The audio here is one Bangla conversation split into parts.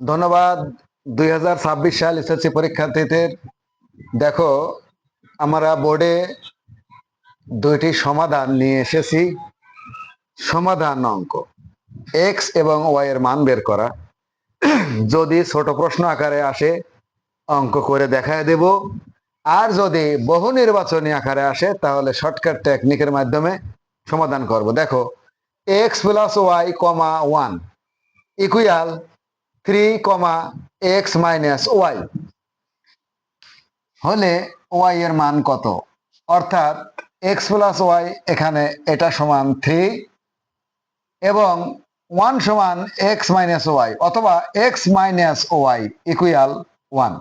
ধন্যবাদ। দুই হাজার ছাব্বিশ সাল এসএসসি পরীক্ষার্থীদের। দেখো, আমরা বোর্ডে দুইটি সমাধান নিয়ে এসেছি। সমাধান অঙ্ক। এক্স এবং ওয়াই এর মান বের করা। যদি ছোট প্রশ্ন আকারে আসে, অঙ্ক করে দেখায় দেব। আর যদি বহু নির্বাচনী আকারে আসে, তাহলে শর্টকাট টেকনিকের মাধ্যমে সমাধান করব। দেখো, x plus y comma one equal three comma x minus y হলে ওয়াই এর মান কত? অর্থাৎ এক্স প্লাস ওয়াই এখানে এটা সমান থ্রি এবং ওয়ান সমান এক্স মাইনাস ওয়াই অথবা x minus y equal one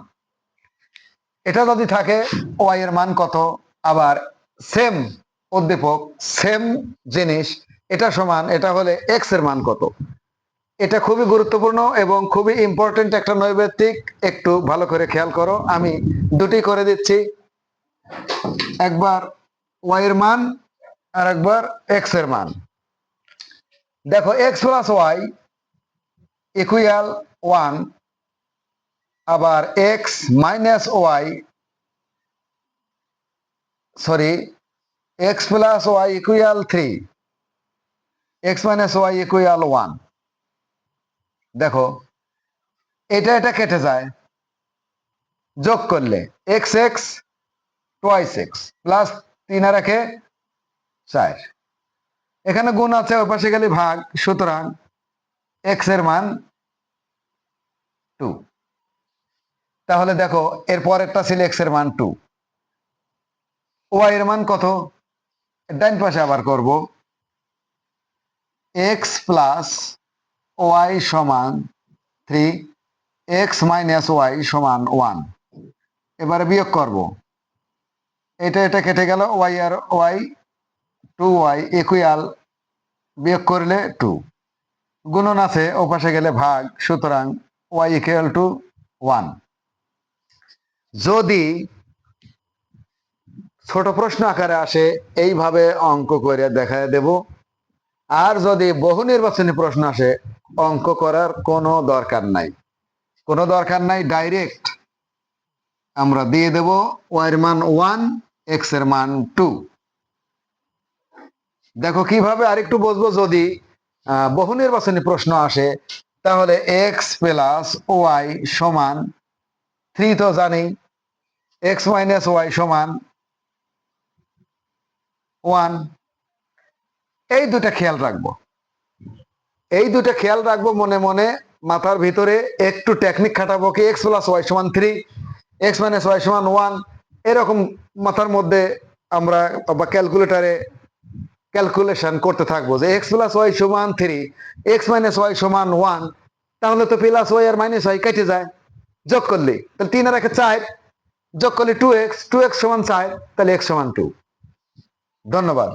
এটা যদি থাকে ওয়াই এর মান কত? আবার সেম উদ্দীপক সেম জিনিস, এটা সমান, এটা হলে এক্সের মান কত? এটা খুবই গুরুত্বপূর্ণ এবং খুবই ইম্পর্টেন্ট একটা নৈবেত্তিক একটু ভালো করে খেয়াল করো, আমি দুটি করে দিচ্ছি। একবার ওয়াইয়ের মান আর একবার এক্সের মান। দেখো x plus y equal one আবার x minus y sorry x plus y equal three x minus y equal one দেখো, এটা এটা কেটে যায়। যোগ করলে x x twice x plus তিন আর একে চার। এখানে গুণ আছে, ওই পাশে গেলে ভাগ। সুতরাং এক্সের মান টু তাহলে দেখো, এর পরেরটা ছিল এক্সের মান টু ওয়াই এর মান কত? ডাইন পাশে আবার করব। এক্স প্লাস ওয়াই সমান থ্রি এক্স মাইনাস ওয়াই সমান ওয়ান এবারে বিয়োগ করব। এটা এটা কেটে গেল, ওয়াই আর ওয়াই টু ওয়াই ইকুয়াল বিয়োগ করলে টু গুণন আছে ও পাশে গেলে ভাগ, সুতরাং ওয়াই ইকুয়াল টু ওয়ান যদি ছোট প্রশ্ন আকারে আসে, এইভাবে অঙ্ক করে দেখায় দেব। আর যদি বহু নির্বাচনী প্রশ্ন আসে অঙ্ক করার কোনো দরকার নাই। কোনো দরকার নাই ডাইরেক্ট আমরা দিয়ে দেব ওয়াই এর মান ওয়ান এক্সের মান টু দেখো, কীভাবে আরেকটু বলব যদি বহু নির্বাচনী প্রশ্ন আসে, তাহলে এক্স প্লাস ওয়াই সমান থ্রি তো জানি এক্স মাইনাস ওয়াই সমান ওয়ান এই দুটা খেয়াল রাখব। এই দুটা খেয়াল রাখব মনে মনে, মাথার ভিতরে একটু টেকনিক খাটাবো কি এক্স প্লাস ওয়াই সমান থ্রি এক্স মাইনাস ওয়াই সমান ওয়ান এরকম মাথার মধ্যে আমরা বা ক্যালকুলেটারে ক্যালকুলেশন করতে থাকব যে এক্স প্লাস ওয়াই সমান থ্রি এক্স মাইনাস ওয়াই সমান ওয়ান তাহলে তো প্লাস ওয়াই আর মাইনাস ওয়াই কেটে যায়, যোগ করলি, তাহলে তিন আর একে চার, যোগ করলি টু এক্স টু এক্স সমান চার, তাহলে এক্স সমান টু ধন্যবাদ।